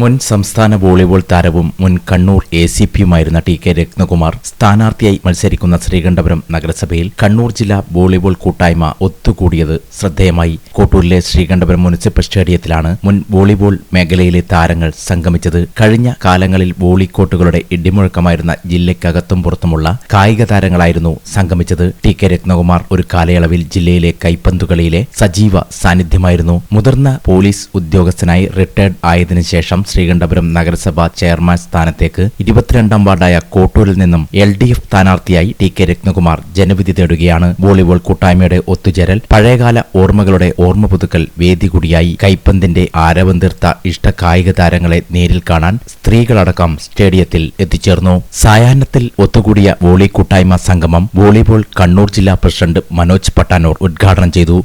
മുൻ സംസ്ഥാന വോളിബോൾ താരവും മുൻ കണ്ണൂർ എ സി പിയുമായിരുന്ന ടി കെ രത്നകുമാർ സ്ഥാനാർത്ഥിയായി മത്സരിക്കുന്ന ശ്രീകണ്ഠപുരം നഗരസഭയിൽ കണ്ണൂർ ജില്ലാ വോളിബോൾ കൂട്ടായ്മ ഒത്തുകൂടിയത് ശ്രദ്ധേയമായി. കോട്ടൂരിലെ ശ്രീകണ്ഠപുരം മുനിസിപ്പൽ സ്റ്റേഡിയത്തിലാണ് മുൻ വോളിബോൾ മേഖലയിലെ താരങ്ങൾ സംഗമിച്ചത്. കഴിഞ്ഞ കാലങ്ങളിൽ വോളിക്കോട്ടുകളുടെ ഇടിമുഴക്കമായിരുന്ന ജില്ലയ്ക്കകത്തും പുറത്തുമുള്ള കായിക താരങ്ങളായിരുന്നു സംഗമിച്ചത്. ടി കെ രത്നകുമാർ ഒരു കാലയളവിൽ ജില്ലയിലെ കൈപ്പന്തുകളിയിലെ സജീവ സാന്നിധ്യമായിരുന്നു. മുതിർന്ന പോലീസ് ഉദ്യോഗസ്ഥനായി റിട്ടയർഡ് ആയതിനു ശേഷം ശ്രീകണ്ഠപുരം നഗരസഭാ ചെയർമാൻ സ്ഥാനത്തേക്ക് ഇരുപത്തിരണ്ടാം വാർഡായ കോട്ടൂരിൽ നിന്നും എൽ ഡി എഫ് സ്ഥാനാർത്ഥിയായി ടി കെ രത്നകുമാർ ജനവിധി തേടുകയാണ് വോളിബോൾ കൂട്ടായ്മയുടെ ഒത്തുചേരൽ. പഴയകാല ഓർമ്മകളുടെ ഓർമ്മ പുതുക്കൽ വേദി കൂടിയായി കൈപ്പന്തിന്റെ ആരവം തീർത്ത ഇഷ്ട കായിക താരങ്ങളെ നേരിൽ കാണാൻ സ്ത്രീകളടക്കം സ്റ്റേഡിയത്തിൽ എത്തിച്ചേർന്നു. സായാഹ്നത്തിൽ ഒത്തുകൂടിയ വോളി കൂട്ടായ്മ സംഗമം വോളിബോൾ കണ്ണൂർ ജില്ലാ പ്രസിഡന്റ് മനോജ് പട്ടാനൂർ ഉദ്ഘാടനം ചെയ്തു.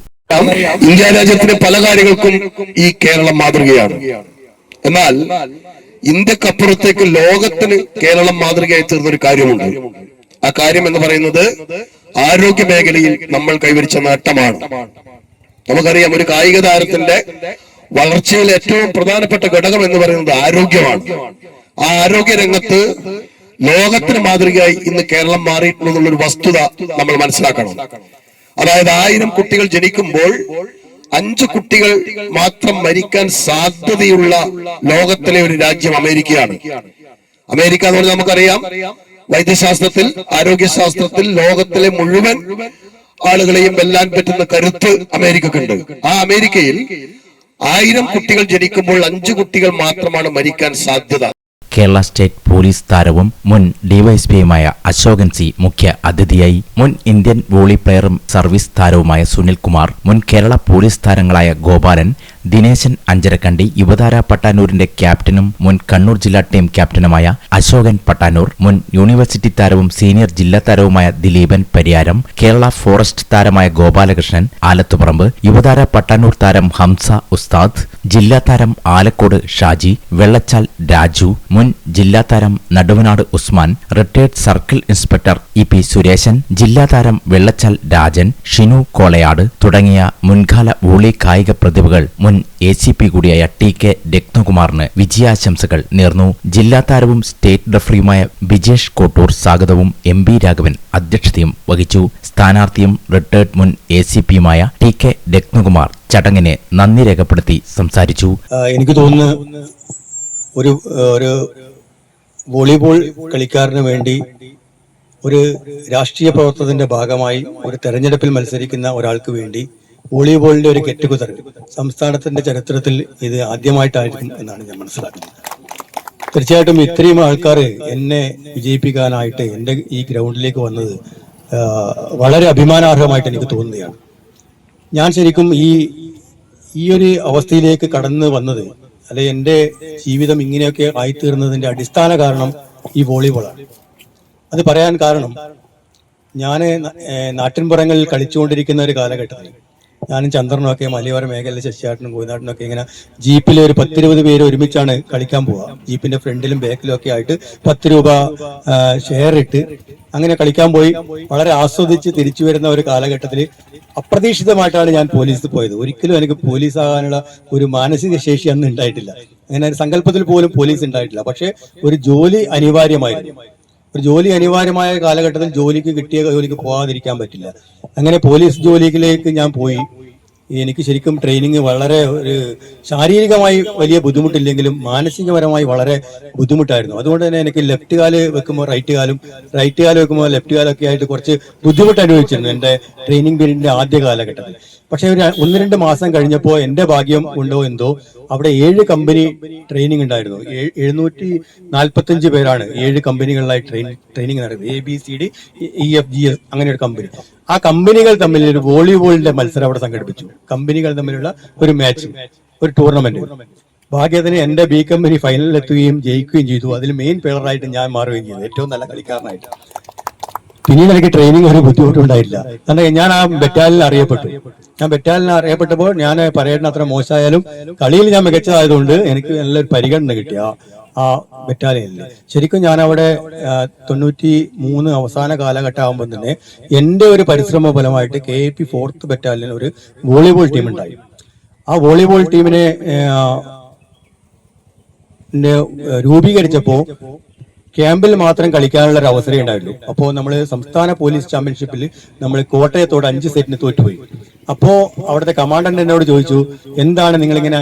ഇന്ത്യ രാജ്യത്തിന്റെ പല കാര്യങ്ങൾക്കും ഈ കേരളം മാതൃകയാണ്. എന്നാൽ ഇന്ത്യക്കപ്പുറത്തേക്ക് ലോകത്തിന് കേരളം മാതൃകയായി തീർന്ന ഒരു കാര്യമുണ്ട്. ആ കാര്യം എന്ന് പറയുന്നത് ആരോഗ്യ മേഖലയിൽ നമ്മൾ കൈവരിച്ച നേട്ടമാണ്. നമുക്കറിയാം ഒരു കായിക താരത്തിന്റെ വളർച്ചയിൽ ഏറ്റവും പ്രധാനപ്പെട്ട ഘടകം എന്ന് പറയുന്നത് ആരോഗ്യമാണ്. ആ ആരോഗ്യ രംഗത്ത് ലോകത്തിന് മാതൃകയായി ഇന്ന് കേരളം മാറിയിട്ടുള്ളൊരു വസ്തുത നമ്മൾ മനസ്സിലാക്കണം. അതായത് ആയിരം കുട്ടികൾ ജനിക്കുമ്പോൾ അഞ്ച് കുട്ടികൾ മാത്രം മരിക്കാൻ സാധ്യതയുള്ള ലോകത്തിലെ ഒരു രാജ്യം അമേരിക്കയാണ്. അമേരിക്ക എന്ന് പറഞ്ഞാൽ നമുക്കറിയാം വൈദ്യശാസ്ത്രത്തിൽ ആരോഗ്യശാസ്ത്രത്തിൽ ലോകത്തിലെ മുഴുവൻ ആളുകളെയും വെല്ലാൻ പറ്റുന്ന കരുത്ത് അമേരിക്കക്കുണ്ട്. ആ അമേരിക്കയിൽ ആയിരം കുട്ടികൾ ജനിക്കുമ്പോൾ അഞ്ചു കുട്ടികൾ മാത്രമാണ് മരിക്കാൻ സാധ്യത. കേരള സ്റ്റേറ്റ് പോലീസ് താരവും മുൻ ഡിവൈഎസ്പിയുമായ അശോകൻ സി മുഖ്യ അതിഥിയായി. മുൻ ഇന്ത്യൻ വോളി പ്ലെയറും സർവീസ് താരവുമായ സുനിൽ കുമാർ മുൻ കേരള പോലീസ് താരങ്ങളായ ഗോപാലൻ ദിനേശൻ അഞ്ചരക്കണ്ടി യുവതാര പട്ടാനൂരിന്റെ ക്യാപ്റ്റനും മുൻ കണ്ണൂർ ജില്ലാ ടീം ക്യാപ്റ്റനുമായ അശോകൻ പട്ടാനൂർ മുൻ യൂണിവേഴ്സിറ്റി താരവും സീനിയർ ജില്ലാ താരവുമായ ദിലീപൻ പരിയാരം കേരള ഫോറസ്റ്റ് താരമായ ഗോപാലകൃഷ്ണൻ ആലത്തുപറമ്പ് യുവതാര പട്ടാനൂർ താരം ഹംസ ഉസ്താദ് ജില്ലാ താരം ആലക്കോട് ഷാജി വെള്ളച്ചാൽ രാജു മുൻ ജില്ലാ താരം Naduvanad Usman retired circle inspector E P Suresan ജില്ലാ താരം വെള്ളച്ചാൽ രാജൻ ഷിനു കോളയാട് തുടങ്ങിയ മുൻകാല വോളി കായിക പ്രതിഭകൾ മുൻ എ സി പി കൂടിയായ ടി കെ രത്നകുമാറിന് വിജയാശംസകൾ നേർന്നു. ജില്ലാ താരവും സ്റ്റേറ്റ് റഫറിയുമായ ബിജേഷ് കോട്ടൂർ സ്വാഗതവും എം ബി രാഘവൻ അധ്യക്ഷതയും വഹിച്ചു. സ്ഥാനാർത്ഥിയും റിട്ടയർഡ് മുൻ എ സി പിയുമായ ടി കെ രത്നകുമാർ ചടങ്ങിനെ നന്ദി രേഖപ്പെടുത്തി സംസാരിച്ചു. എനിക്ക് തോന്നുന്നു ഒരു ഒരു വോളിബോൾ കളിക്കാരന് വേണ്ടി ഒരു രാഷ്ട്രീയ പ്രവർത്തനത്തിന്റെ ഭാഗമായി ഒരു തെരഞ്ഞെടുപ്പിൽ മത്സരിക്കുന്ന ഒരാൾക്ക് വേണ്ടി വോളിബോളിന്റെ ഒരു കെട്ടുകുതർ സംസ്ഥാനത്തിന്റെ ചരിത്രത്തിൽ ഇത് ആദ്യമായിട്ടായിരിക്കും എന്നാണ് ഞാൻ മനസ്സിലാക്കുന്നത്. തീർച്ചയായിട്ടും ഇത്രയും ആൾക്കാർ എന്നെ വിജയിപ്പിക്കാനായിട്ട് എന്റെ ഈ ഗ്രൗണ്ടിലേക്ക് വന്നത് വളരെ അഭിമാനാർഹമായിട്ട് എനിക്ക് തോന്നുകയാണ്. ഞാൻ ശരിക്കും ഈ ഈ ഒരു അവസ്ഥയിലേക്ക് കടന്നു വന്നത് അല്ലെ എന്റെ ജീവിതം ഇങ്ങനെയൊക്കെ ആയിത്തീർന്നതിന്റെ അടിസ്ഥാന കാരണം ഈ വോളിബോളാണ്. അത് പറയാൻ കാരണം ഞാൻ നാട്ടിൻപുറങ്ങളിൽ കളിച്ചുകൊണ്ടിരിക്കുന്ന ഒരു കാലഘട്ടത്തിൽ ഞാനും ചന്ദ്രനും ഒക്കെ മലയോര മേഖലയിലെ ശശിയാട്ടനും കോയിനാട്ടിനും ഒക്കെ ഇങ്ങനെ ജീപ്പിൽ ഒരു പത്തിരുപത് പേര് ഒരുമിച്ചാണ് കളിക്കാൻ പോവുക. ജീപ്പിന്റെ ഫ്രണ്ടിലും ബാക്കിലും ഒക്കെ ആയിട്ട് പത്ത് രൂപ ഷെയർ ഇട്ട് അങ്ങനെ കളിക്കാൻ പോയി. വളരെ ആസ്വദിച്ച് തിരിച്ചു വരുന്ന ഒരു കാലഘട്ടത്തിൽ അപ്രതീക്ഷിതമായിട്ടാണ് ഞാൻ പോലീസിൽ പോയത്. ഒരിക്കലും എനിക്ക് പോലീസ് ആകാനുള്ള ഒരു മാനസിക ശേഷി അന്ന് ഉണ്ടായിട്ടില്ല. അങ്ങനെ സങ്കല്പത്തിൽ പോലും പോലീസ് ഉണ്ടായിട്ടില്ല. പക്ഷെ ഒരു ജോലി അനിവാര്യമായിരുന്നു. ഒരു ജോലി അനിവാര്യമായ കാലഘട്ടത്തിൽ ജോലിക്ക് കിട്ടിയ ജോലിക്ക് പോകാതിരിക്കാൻ പറ്റില്ല. അങ്ങനെ പോലീസ് ജോലിയിലേക്ക് ഞാൻ പോയി. എനിക്ക് ശരിക്കും ട്രെയിനിങ് വളരെ ഒരു ശാരീരികമായി വലിയ ബുദ്ധിമുട്ടില്ലെങ്കിലും മാനസികപരമായി വളരെ ബുദ്ധിമുട്ടായിരുന്നു. അതുകൊണ്ട് തന്നെ എനിക്ക് ലെഫ്റ്റ് കാൽ വെക്കുമ്പോൾ റൈറ്റ് കാലും റൈറ്റ് കാൽ വെക്കുമ്പോൾ ലെഫ്റ്റ് കാലൊക്കെ ആയിട്ട് കുറച്ച് ബുദ്ധിമുട്ട് അനുഭവിച്ചിരുന്നു എന്റെ ട്രെയിനിങ് പീരീഡിന്റെ ആദ്യ കാലഘട്ടത്തിൽ. പക്ഷെ ഒരു ഒന്ന് രണ്ട് മാസം കഴിഞ്ഞപ്പോൾ എന്റെ ഭാഗ്യം ഉണ്ടോ എന്തോ അവിടെ ഏഴ് കമ്പനി ട്രെയിനിങ് ഉണ്ടായിരുന്നു. എഴുന്നൂറ്റി നാൽപ്പത്തഞ്ച് പേരാണ് ഏഴ് കമ്പനികളിലായി ട്രെയിൻ ട്രെയിനിങ് നടക്കുന്നത് A B C D E F G S അങ്ങനെ ഒരു കമ്പനി ആ കമ്പനികൾ തമ്മിൽ ഒരു വോളിബോളിന്റെ മത്സരം അവിടെ സംഘടിപ്പിച്ചു. കമ്പനികൾ തമ്മിലുള്ള ഒരു മാച്ച് ഒരു ടൂർണമെന്റ് ഭാഗ്യത്തിന് എന്റെ ബി കമ്പനി ഫൈനലിൽ എത്തുകയും ജയിക്കുകയും ചെയ്തു. അതിൽ മെയിൻ പ്ലെയറായിട്ട് ഞാൻ മാറുകയും ചെയ്തു. ഏറ്റവും നല്ല കളിക്കാരനായിട്ട്. പിന്നീട് എനിക്ക് ട്രെയിനിങ് ഒരു ബുദ്ധിമുട്ടുണ്ടായില്ല കാരണം ഞാൻ ആ ബെറ്റാലിൽ അറിയപ്പെട്ടു. ഞാൻ ബെറ്റാലിൽ അറിയപ്പെട്ടപ്പോൾ ഞാൻ പരേഡിന് അത്ര മോശമായാലും കളിയിൽ ഞാൻ മികച്ചതായതുകൊണ്ട് എനിക്ക് നല്ലൊരു പരിഗണന കിട്ടി ആ ആ ശരിക്കും ഞാൻ അവിടെ തൊണ്ണൂറ്റി മൂന്ന് അവസാന കാലഘട്ടം ആകുമ്പോൾ തന്നെ എന്റെ ഒരു പരിശ്രമ ഫലമായിട്ട് കെ പി ഫോർത്ത് ബറ്റാലിയൻ ഒരു വോളിബോൾ ടീം ഉണ്ടായി. ആ വോളിബോൾ ടീമിനെ രൂപീകരിച്ചപ്പോൾ രൂപീകരിച്ചപ്പോ ക്യാമ്പിൽ മാത്രം കളിക്കാനുള്ള ഒരു അവസരം ഉണ്ടായിട്ടുള്ളൂ അപ്പോ നമ്മൾ സംസ്ഥാന പോലീസ് ചാമ്പ്യൻഷിപ്പിൽ നമ്മൾ കോട്ടയത്തോട് അഞ്ച് സെറ്റിന് തോറ്റുപോയി. അപ്പോ അവിടുത്തെ കമാൻഡന്റ് എന്നോട് ചോദിച്ചു എന്താണ് നിങ്ങളിങ്ങനെ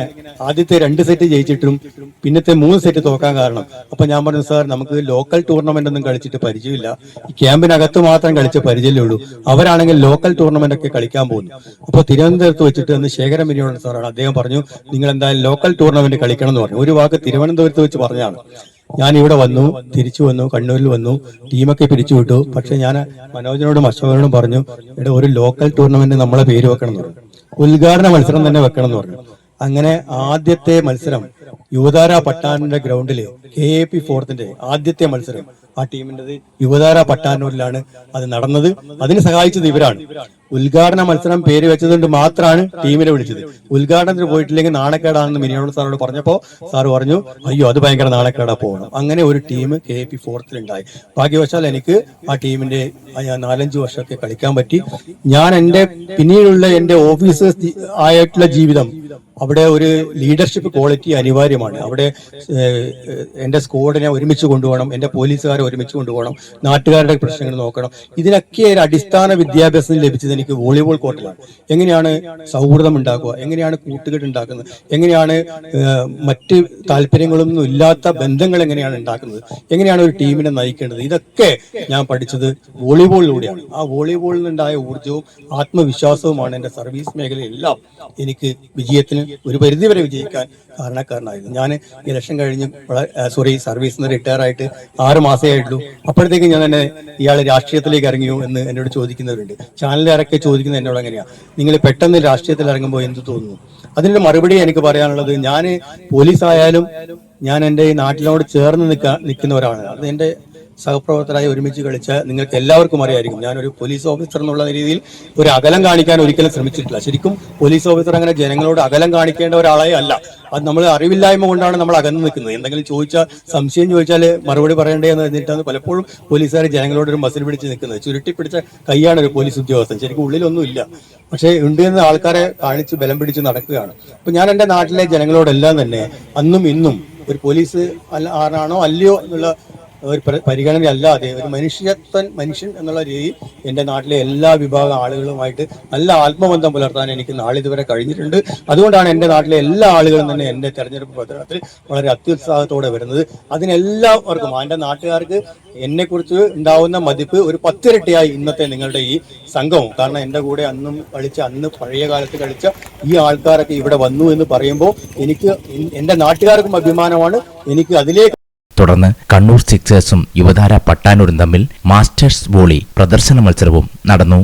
ആദ്യത്തെ രണ്ട് സെറ്റ് ജയിച്ചിട്ടും പിന്നത്തെ മൂന്ന് സെറ്റ് തോക്കാൻ കാരണം? അപ്പൊ ഞാൻ പറഞ്ഞു സാർ നമുക്ക് ലോക്കൽ ടൂർണമെന്റ് ഒന്നും കളിച്ചിട്ട് പരിചയമില്ല. ഈ ക്യാമ്പിനകത്ത് മാത്രം കളിച്ച പരിചയമേ ഉള്ളൂ. അവരാണെങ്കിൽ ലോക്കൽ ടൂർണമെന്റ് ഒക്കെ കളിക്കാൻ പോകുന്നു. അപ്പോൾ തിരുവനന്തപുരത്ത് വെച്ചിട്ട് അന്ന് ശേഖരം മിനിയോട് സാറാണ് അദ്ദേഹം പറഞ്ഞു നിങ്ങൾ എന്തായാലും ലോക്കൽ ടൂർണമെന്റ് കളിക്കണം എന്ന് പറഞ്ഞു. ഒരു വാക്ക് തിരുവനന്തപുരത്ത് വെച്ച് പറഞ്ഞാണ് ഞാൻ ഇവിടെ വന്നു തിരിച്ചു വന്നു കണ്ണൂരിൽ വന്നു ടീമൊക്കെ പിരിച്ചുവിട്ടു പക്ഷെ ഞാൻ മനോജിനോടും അശോകനോടും പറഞ്ഞു ഇവിടെ ഒരു ലോക്കൽ ടൂർണമെന്റ് നമ്മളെ പേര് വെക്കണം എന്ന് പറഞ്ഞു. ഉദ്ഘാടന മത്സരം തന്നെ വെക്കണം എന്ന് പറഞ്ഞു. അങ്ങനെ ആദ്യത്തെ മത്സരം യുവതാര പട്ടാണിന്റെ ഗ്രൗണ്ടിൽ കെ എ പി ഫോർത്തിന്റെ ആദ്യത്തെ മത്സരം ആ ടീമിന്റെ യുവതാര പട്ടാനൂരിലാണ് അത് നടന്നത്. അതിന് സഹായിച്ചത് ഇവരാണ്. ഉദ്ഘാടന മത്സരം പേര് വെച്ചതുകൊണ്ട് മാത്രമാണ് ടീമിനെ വിളിച്ചത്. ഉദ്ഘാടനത്തിന് പോയിട്ടില്ലെങ്കിൽ നാണക്കേടാണെന്ന് മിനിയോട് സാറോട് പറഞ്ഞപ്പോൾ സാർ പറഞ്ഞു അയ്യോ അത് ഭയങ്കര നാണക്കേടാ പോകണം അങ്ങനെ ഒരു ടീം കെ പി ഫോർത്തിലുണ്ടായി ഭാഗ്യവശാൽ എനിക്ക് ആ ടീമിന്റെ നാലഞ്ച് വർഷമൊക്കെ കളിക്കാൻ പറ്റി. ഞാൻ എന്റെ പിന്നീടുള്ള എന്റെ ഓഫീസ് ആയിട്ടുള്ള ജീവിതം അവിടെ ഒരു ലീഡർഷിപ്പ് ക്വാളിറ്റി അനിവാര്യമാണ്. അവിടെ എന്റെ സ്ക്വാഡിനെ ഒരുമിച്ച് കൊണ്ടുപോകണം എന്റെ എന്റെ പോലീസുകാരെ ഒരുമിച്ച് കൊണ്ടുപോകണം. നാട്ടുകാരുടെ പ്രശ്നങ്ങൾ നോക്കണം. ഇതിനൊക്കെ ഒരു അടിസ്ഥാന വിദ്യാഭ്യാസം ലഭിച്ചത് എനിക്ക് വോളിബോൾ കോർട്ടിലാണ്. എങ്ങനെയാണ് സൗഹൃദം ഉണ്ടാക്കുക? എങ്ങനെയാണ് കൂട്ടുകെട്ട് ഉണ്ടാക്കുന്നത്? എങ്ങനെയാണ് മറ്റ് താല്പര്യങ്ങളൊന്നും ഇല്ലാത്ത ബന്ധങ്ങൾ എങ്ങനെയാണ് ഉണ്ടാക്കുന്നത്? എങ്ങനെയാണ് ഒരു ടീമിനെ നയിക്കേണ്ടത്? ഇതൊക്കെ ഞാൻ പഠിച്ചത് വോളിബോളിലൂടെയാണ്. ആ വോളിബോളിൽ നിന്നുണ്ടായ ഊർജവും ആത്മവിശ്വാസവുമാണ് എന്റെ സർവീസ് മേഖലയെല്ലാം എനിക്ക് വിജയത്തിന് ഒരു പരിധിവരെ വിജയിക്കാൻ കാരണക്കാരനായത് ഞാൻ ഇലക്ഷൻ കഴിഞ്ഞ് സോറി സർവീസിൽ നിന്ന് റിട്ടയർ ആയിട്ട് ആറ് മാസമേ ആയിട്ടുള്ളൂ. അപ്പോഴത്തേക്ക് ഞാൻ തന്നെ ഇയാൾ രാഷ്ട്രീയത്തിലേക്ക് ഇറങ്ങിയോ എന്ന് എന്നോട് ചോദിക്കുന്നവരുണ്ട്. ചാനലുകാരൊക്കെ ചോദിക്കുന്നത് എന്നോട് എങ്ങനെയാണ് നിങ്ങൾ പെട്ടെന്ന് രാഷ്ട്രീയത്തിൽ ഇറങ്ങുമ്പോൾ എന്ത് തോന്നുന്നു? അതിനൊരു മറുപടി എനിക്ക് പറയാനുള്ളത് ഞാൻ പോലീസായാലും ഞാൻ എന്റെ നാട്ടിനോട് ചേർന്ന് നിൽക്കാൻ നിൽക്കുന്ന ഒരാളാണ്. അത് എന്റെ സഹപ്രവർത്തകരായി ഒരുമിച്ച് കളിച്ച നിങ്ങൾക്ക് എല്ലാവർക്കും അറിയായിരിക്കും. ഞാനൊരു പോലീസ് ഓഫീസർ എന്നുള്ള രീതിയിൽ ഒരു അകലം കാണിക്കാൻ ഒരിക്കലും ശ്രമിച്ചിട്ടില്ല. ശരിക്കും പോലീസ് ഓഫീസർ അങ്ങനെ ജനങ്ങളോട് അകലം കാണിക്കേണ്ട ഒരാളെ അല്ല. അത് നമ്മൾ അറിവില്ലായ്മ കൊണ്ടാണ് നമ്മൾ അകന്നു നിൽക്കുന്നത്. എന്തെങ്കിലും ചോദിച്ചാൽ സംശയം ചോദിച്ചാൽ മറുപടി പറയണ്ടേ എന്ന് എന്നിട്ടാണ് പലപ്പോഴും പോലീസുകാർ ജനങ്ങളോട് ഒരു മസിൽ പിടിച്ച് നിൽക്കുന്നത്. ചുരുട്ടി പിടിച്ച കൈയാണ് ഒരു പോലീസ് ഉദ്യോഗസ്ഥൻ. ശരിക്കും ഉള്ളിലൊന്നും ഇല്ല. പക്ഷേ ഉണ്ട് എന്ന് ആൾക്കാരെ കാണിച്ച് ബലം പിടിച്ച് നടക്കുകയാണ്. അപ്പൊ ഞാൻ എന്റെ നാട്ടിലെ ജനങ്ങളോടെല്ലാം തന്നെ അന്നും ഇന്നും ഒരു പോലീസ് ആരാണോ അല്ലയോ എന്നുള്ള ഒരു പരിഗണനയല്ല പരിഗണന അല്ലാതെ ഒരു മനുഷ്യത്വൻ മനുഷ്യൻ എന്നുള്ള രീതി എന്റെ നാട്ടിലെ എല്ലാ വിഭാഗം ആളുകളുമായിട്ട് നല്ല ആത്മബന്ധം പുലർത്താൻ എനിക്ക് നാളിതുവരെ കഴിഞ്ഞിട്ടുണ്ട്. അതുകൊണ്ടാണ് എന്റെ നാട്ടിലെ എല്ലാ ആളുകളും തന്നെ എന്റെ തെരഞ്ഞെടുപ്പ് പ്രചരണത്തിൽ വളരെ അത്യുത്സാഹത്തോടെ വരുന്നത്. അതിനെല്ലാവർക്കും എന്റെ നാട്ടുകാർക്ക് എന്നെക്കുറിച്ച് ഉണ്ടാവുന്ന മതിപ്പ് ഒരു പത്തിരട്ടിയായി ഇന്നത്തെ നിങ്ങളുടെ ഈ സംഘവും. കാരണം എന്റെ കൂടെ അന്നും കളിച്ച അന്ന് പഴയ കാലത്ത് കളിച്ച ഈ ആൾക്കാരൊക്കെ ഇവിടെ വന്നു എന്ന് പറയുമ്പോൾ എനിക്ക് എന്റെ നാട്ടുകാർക്കും അഭിമാനമാണ്. എനിക്ക് അതിലേക്ക് തുടർന്ന് കണ്ണൂർ സിക്സേഴ്സും യുവതാര പട്ടാനൂരും തമ്മിൽ മാസ്റ്റേഴ്സ് വോളി പ്രദർശന മത്സരവും നടന്നു.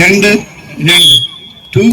രണ്ട് രണ്ട് ടു